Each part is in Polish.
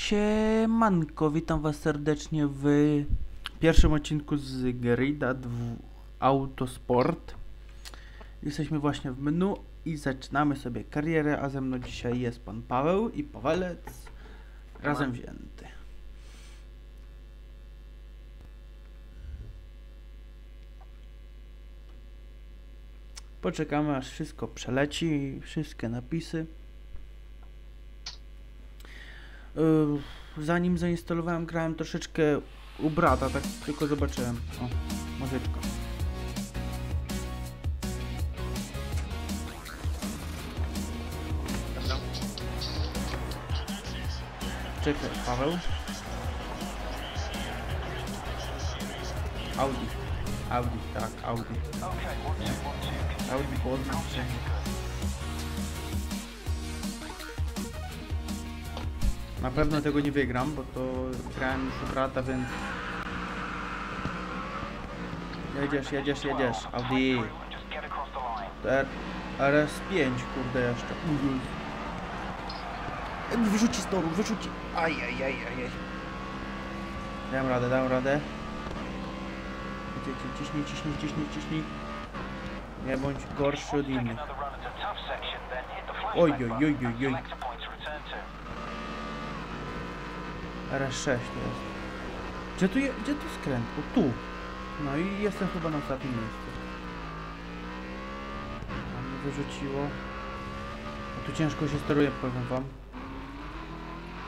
Siemanko, witam was serdecznie w pierwszym odcinku z Gerida Autosport. Jesteśmy właśnie w menu i zaczynamy sobie karierę, a ze mną dzisiaj jest pan Paweł i Pawelec razem wzięty. Poczekamy aż wszystko przeleci, wszystkie napisy. Yy, Zanim zainstalowałem, grałem troszeczkę u brata, tak tylko zobaczyłem. O, muzyczka. Czekaj, Paweł. Audi. Audi, tak, Audi. Audi Poznań. Na pewno tego nie wygram, bo to grałem już brata, więc... Jedziesz, jedziesz, jedziesz. Audi. R RS5, kurde jeszcze. Uj. Wyrzuci z toru, wyrzuci. Aj, aj, aj, aj. Dam radę, dam radę. Ciśnij, ciśnij, ciśnij, ciśnij. Nie bądź gorszy od innych. Oj, oj, oj, oj, oj. RS6 to jest. Gdzie tu, je, gdzie tu skręt? O, tu. No i jestem chyba na ostatnim miejscu. A mnie wyrzuciło. A tu ciężko się steruje, powiem wam.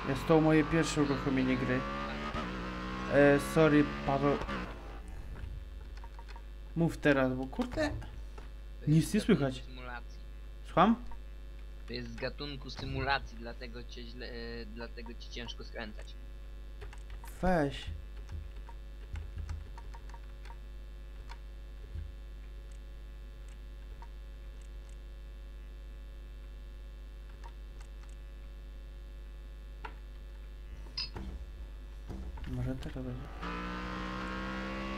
Jest to moje pierwsze uruchomienie gry. E, sorry, Paweł. Mów teraz, bo kurde. Nic nie słychać. Słucham? To jest z gatunku symulacji, dlatego cię źle, e, dlatego ci ciężko skręcać. Weź. Może teraz będzie.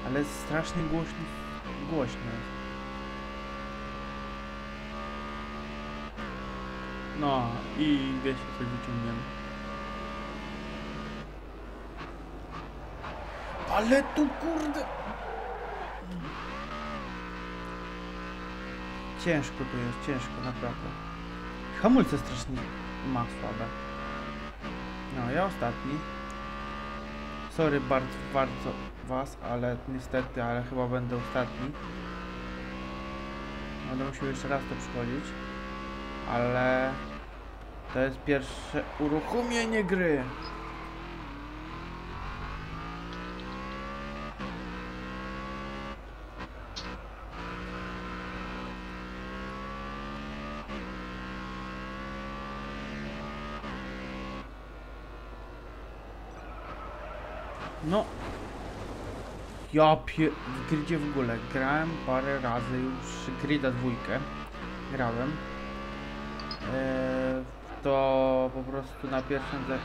Ale jest strasznie. Głośno jest. No i wiecie coś wyciągniemy. Ale tu kurde. Ciężko tu jest, ciężko naprawdę. Hamulce strasznie ma słabe. No, ja ostatni. Sorry bardzo, bardzo was, ale niestety, ale chyba będę ostatni. Będę musiał jeszcze raz to przychodzić. Ale to jest pierwsze uruchomienie gry. No. Ja pie... w gridzie w ogóle grałem parę razy już grida dwójkę. Grałem. Eee, to po prostu na pierwszym ze...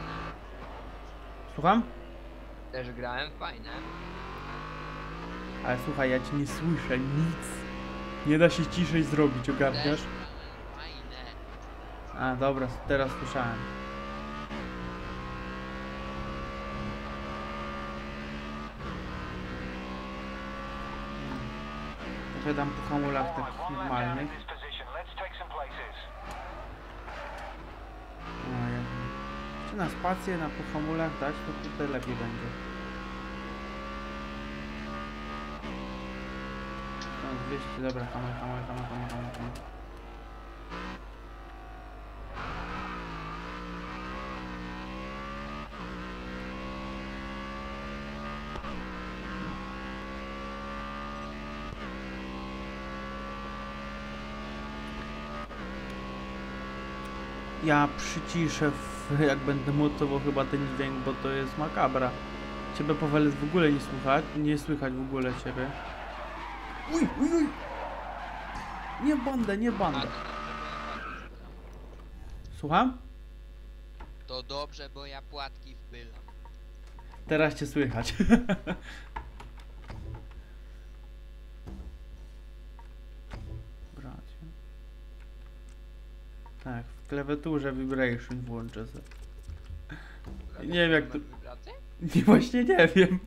Słucham? Też grałem, fajne. Ale słuchaj, ja cię nie słyszę, nic. Nie da się ciszej zrobić, ogarniasz? A, dobra, teraz słyszałem. Trochę dam po hamulach takich normalnych. O, Jezu. Czy na spację, na po hamulach dać, to tutaj lepiej będzie. No, 200, dobra, hamul, hamul, hamul, hamul, hamul, Ja przyciszę, w, jak będę mutował chyba ten dźwięk, bo to jest makabra. Ciebie Pawelec w ogóle nie słychać, nie słychać w ogóle ciebie. Uj, uj, uj! Nie bandę, nie bandę. wpylam. Słucham? To dobrze, bo ja płatki wpylam. Teraz cię słychać. Bracie. Tak, klawiaturze vibration włączę sobie. Nie wiem, jak to-? Nie, właśnie nie wiem.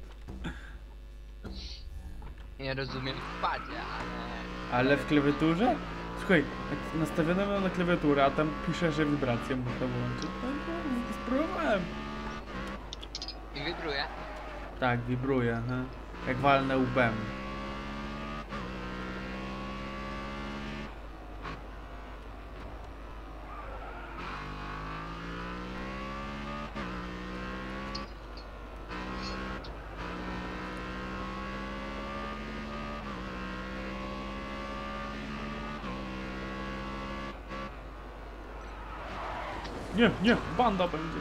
Ja rozumiem w padzie, ale... Ale w klawiaturze? Słuchaj, jak nastawione mam na klawiaturę, a tam pisze, że wibrację można włączyć. No, no, spróbowałem. I wibruje. Tak, wibruje, aha. Jak walnę łbem. Nie, nie, banda będzie.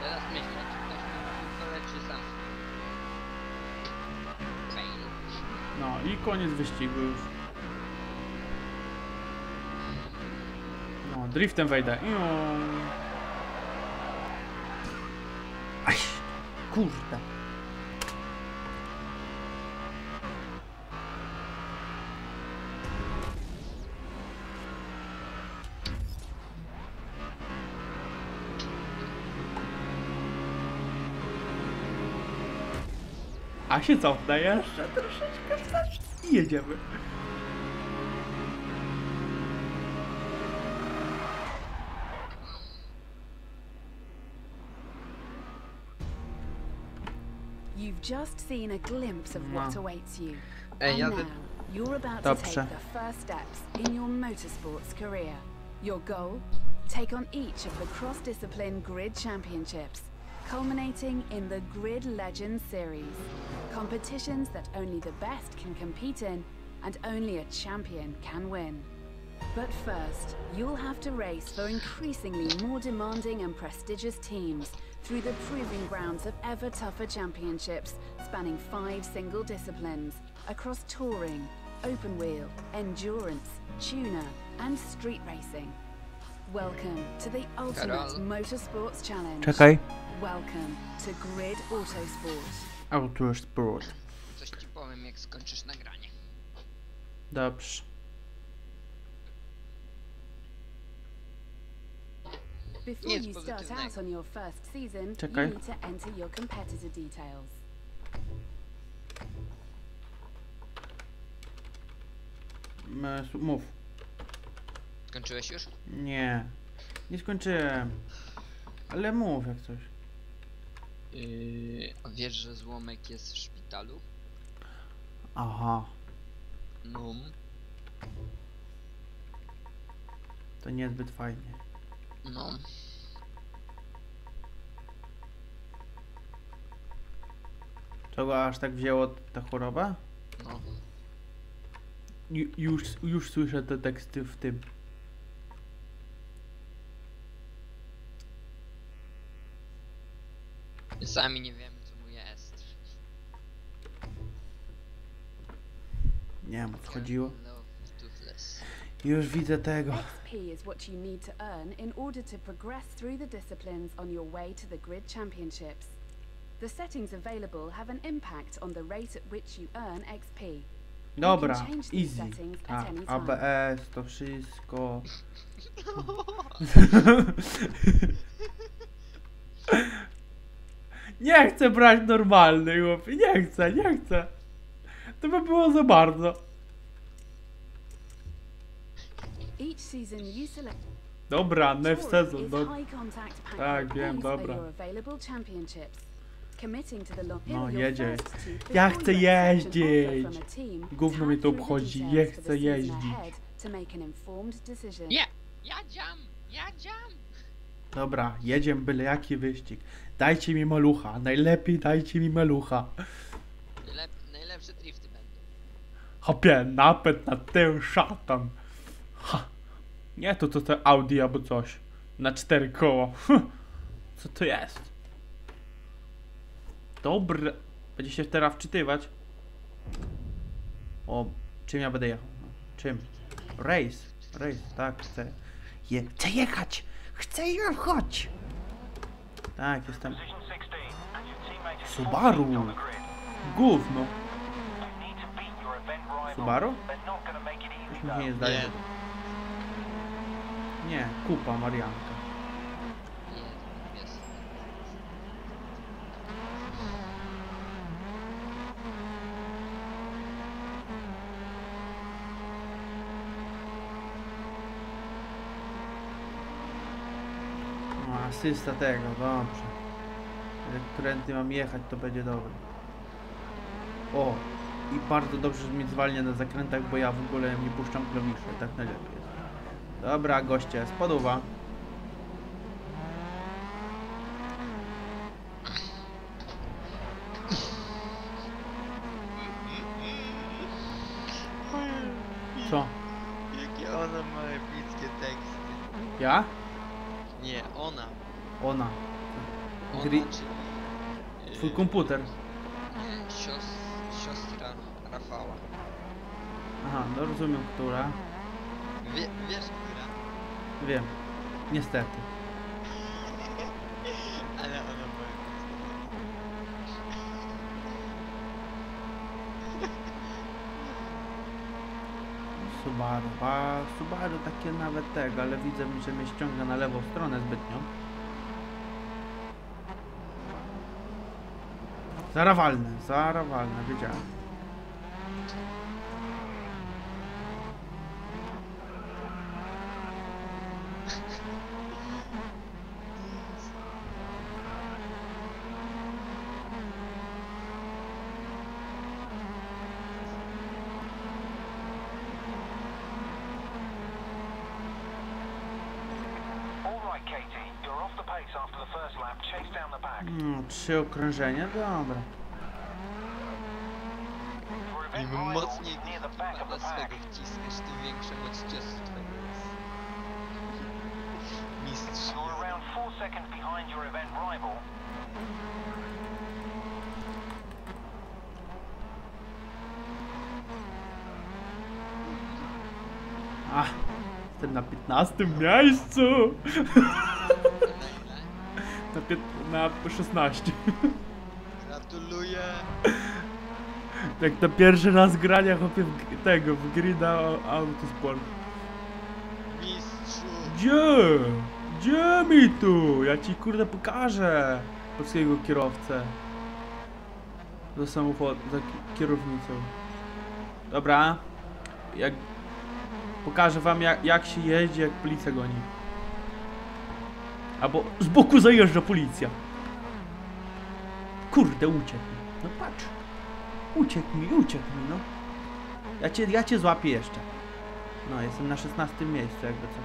Teraz myślę, czy ktoś mi piłkę leczy sam. Fail. No i koniec wyścigu już. No, driftem wejdę. Iu. Aj, kurde. A się cofnę jeszcze troszeczkę wstecz i jedziemy. You've just seen a glimpse of what No. awaits you. Ej, and now, you're about Dobrze. to take the first steps in your motorsports career. Your goal? Take on each of the cross-discipline grid championships, culminating in the Grid Legends Series. Competitions that only the best can compete in and only a champion can win. But first, you'll have to race for increasingly more demanding and prestigious teams through the proving grounds of ever tougher championships spanning five single disciplines across touring, open wheel, endurance, tuner, and street racing. Welcome to the ultimate motorsports challenge. Czekaj. Welcome to Grid Autosport. Autosport. Coś ci powiem, jak skończysz nagranie. Dobrze. Before Nic you start out on your first season, Czekaj. you need to enter your competitor details. Mów. Skończyłeś już? Nie. Nie skończyłem. Ale mów jak coś. Yy, a wiesz, że złomek jest w szpitalu? Aha. No. To niezbyt fajnie. No. Czego aż tak wzięło ta choroba? No. Ju- Już, już słyszę te teksty w tym. Sami nie wiemy, co mu jest. Nie wiem o co chodziło. Już widzę tego. XP is what you need to earn in order to progress through the disciplines on your way to the Grid Championships. The settings available have an impact on the rate at which you earn XP. Dobra, easy. Tak, time. ABS, to wszystko. Nie chcę brać normalny, chłopie, nie chcę, nie chcę. To by było za bardzo. Dobra, next sezon, do... Tak, wiem, dobra. No, jedzie. Ja chcę jeździć. Gówno tag to obchodzi, ja the chcę jeździć. informed decision. Nie! Jadziam! Jadziam! Dobra, jedziemy byle jaki wyścig. Dajcie mi malucha, najlepiej dajcie mi malucha. Najlep najlepsze drifty będą. Hopie, napęd na tył, szatan. Ha. Nie to co to Audi albo coś. Na cztery koła. Hm. Co to jest? Dobra. Będzie się teraz wczytywać. O, czym ja będę jechał? Czym? Race. Race, tak, chcę. Je chcę jechać! Chcę jechać! Tak, jestem. Position 16, and your teammates Subaru. Gówno. Subaru? Easy mi się nie zdaje. Nie. Kupa Marianka. Nie, jest. No, asysta tego, dobrze. Którędy mam jechać, to będzie dobre. O! I bardzo dobrze, że mnie zwalnia na zakrętach, bo ja w ogóle nie puszczam klawiszy, tak najlepiej. Dobra, goście, spoduwa. Co? Jakie ona ma epickie teksty. Ja? Nie, ona. Ona. Ona, Gri- czyli... Twój yy, komputer. Sios, siostra Rafała. Aha, no rozumiem, która. Wie, wiesz, która? Wiem. Niestety. Ale ona ma Subaru. A Subaru takie nawet tego, ale widzę, że mnie ściąga na lewą stronę zbytnio. Zarawalne, zarawalne, wiedziałem. Swego wciskasz, tym większe moździerstwo jest. Mistrz. You're around four seconds behind your event rival. A, jestem na 15 miejscu. Na, pięt, na 16. Gratuluję! Jak to pierwszy raz grania chłopie w, tego, w Grida Autosport. Mistrzu! Gdzie? Gdzie mi tu? Ja ci kurde pokażę polskiego kierowcę. Za samochód, za ki- kierownicą. Dobra. Jak... Pokażę wam jak, jak się jeździ, jak policja goni. Albo z boku zajeżdża policja. Kurde, uciekł. No patrz. Uciekł mi, uciekł mi, no. Ja cię, ja cię złapię jeszcze. No, jestem na 16 miejscu, jakby co.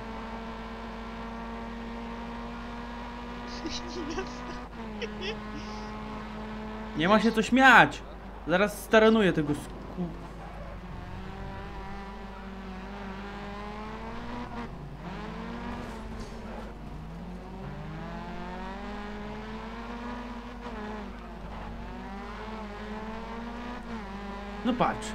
Nie ma się co śmiać! Zaraz staranuję tego sku... No patrz.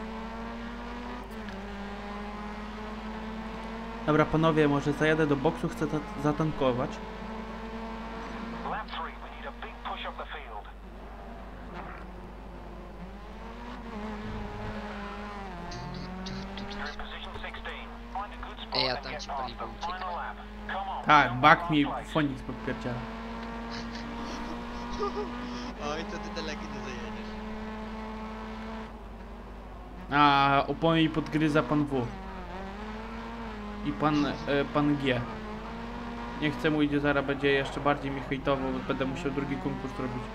Dobra, panowie, może zajadę do boksu, chcę ta- zatankować. Lap three, we need a big push up the field. You're in position 16. Find a good spot Ej, ja tam ci paliwo them. ucieka. Final lap. Come on. Tak, bak mi outplay. Fonix podpierdziela. Oj, to ty daleko nie zajedziesz. A opony mi podgryza pan W. I pan, e, pan G. Nie chcę mu idzie, zaraz będzie jeszcze bardziej mi hejtował, będę musiał drugi konkurs robić.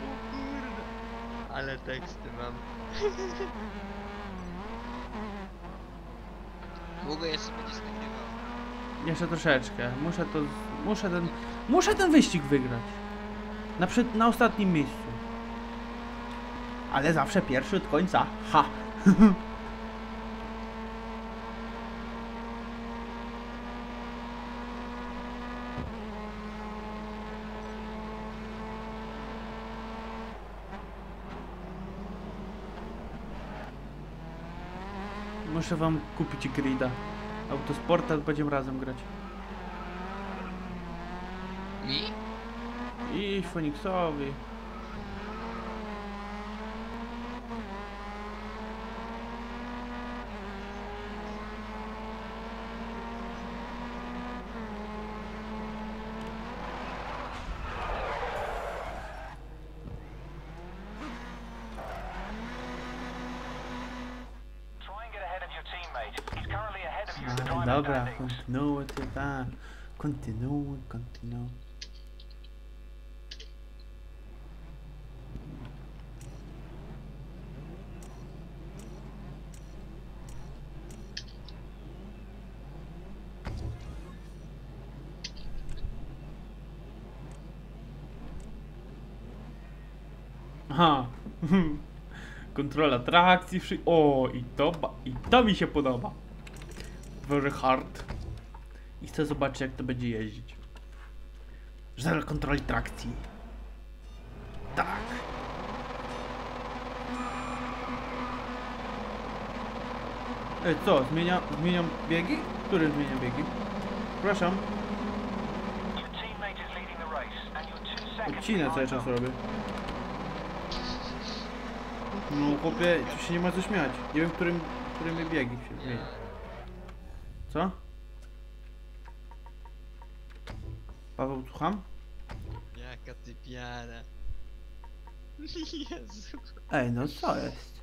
O kurde. Teksty mam. Długo jeszcze będziesz nagrywał. Jeszcze troszeczkę. Muszę to. Muszę ten. Muszę ten wyścig wygrać. Na, przed, na ostatnim miejscu. Ale zawsze pierwszy od końca. Ha! Muszę wam kupić grida. Autosporta będziemy razem grać. Mi? I Phoenixowi. Try and get ahead of your teammate. He's currently ahead of you in the A, driving dobra, standings. Tak. Kontynuuj, kontynuuj. Aha. Kontrola trakcji. wszy- O, i to, i to mi się podoba. Very hard. I chcę zobaczyć jak to będzie jeździć. Zero kontroli trakcji. Tak. Ej, co? Zmienia, zmieniam biegi? Który zmienia biegi? Przepraszam. Odcinę cały czas robię. No chłopie, tu się nie ma co śmiać. Nie wiem, którym, którymi biegi się zmienia. Co? Słucham? Jaka ty piara. Jezu. Ej, no co jest?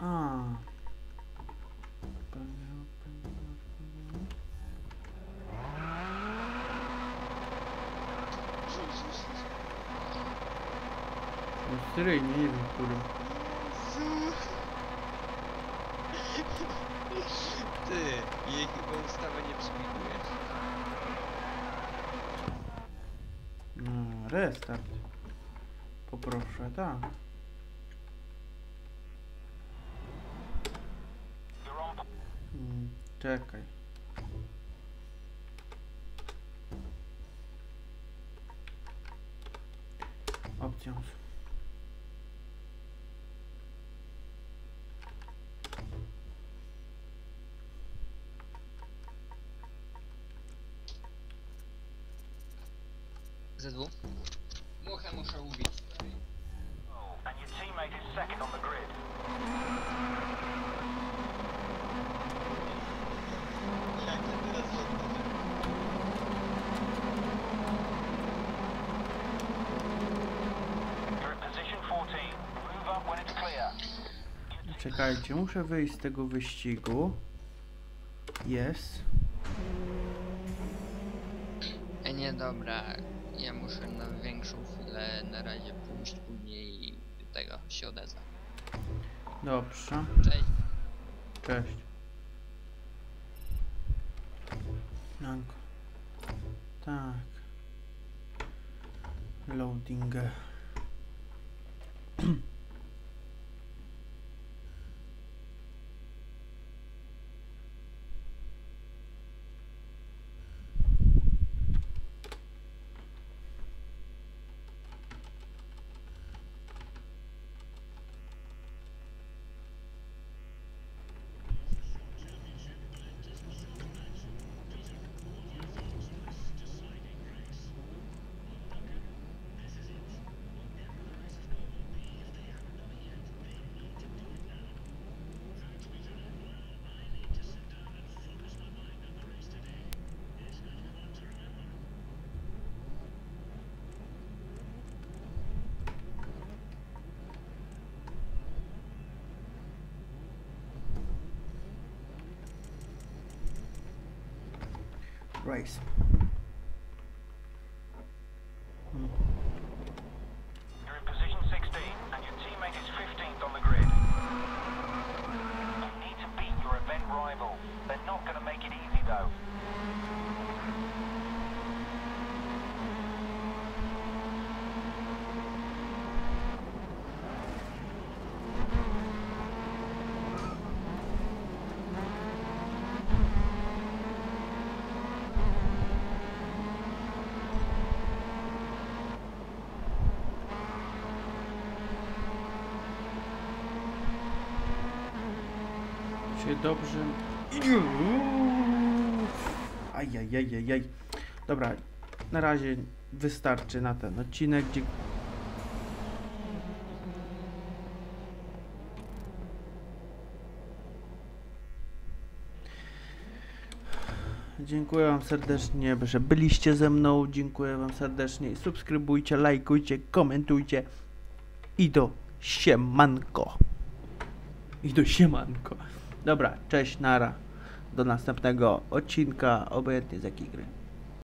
A. Seryjnie, nie wiem, którym. Ty, jej chyba ustawa nie przewiduje. No, restart. Poproszę, tak. Mm, czekaj. Options. ZW? Muchę muszę ubić. and your teammate is second on the grid. Jak ja teraz odnoszę? You're in position 14. Move up when it's clear. Czekajcie, muszę wyjść z tego wyścigu. Jest. E nie, dobra. Ja muszę na większą chwilę na razie pójść, później tego się odezwę. Dobrze. Cześć. Cześć. Nanko. Tak. Loading. Race. Hmm. You're in position 16, and your teammate is 15th on the grid. You need to beat your event rival. They're not going to make it easy, though. Się dobrze. Ajajajajaj. Dobra, na razie wystarczy na ten odcinek. Dzie- Dziękuję Wam serdecznie, że byliście ze mną. Dziękuję Wam serdecznie. Subskrybujcie, lajkujcie, komentujcie. I do siemanko. I do siemanko. Dobra, cześć, nara. Do następnego odcinka, obojętnie z jakiej gry.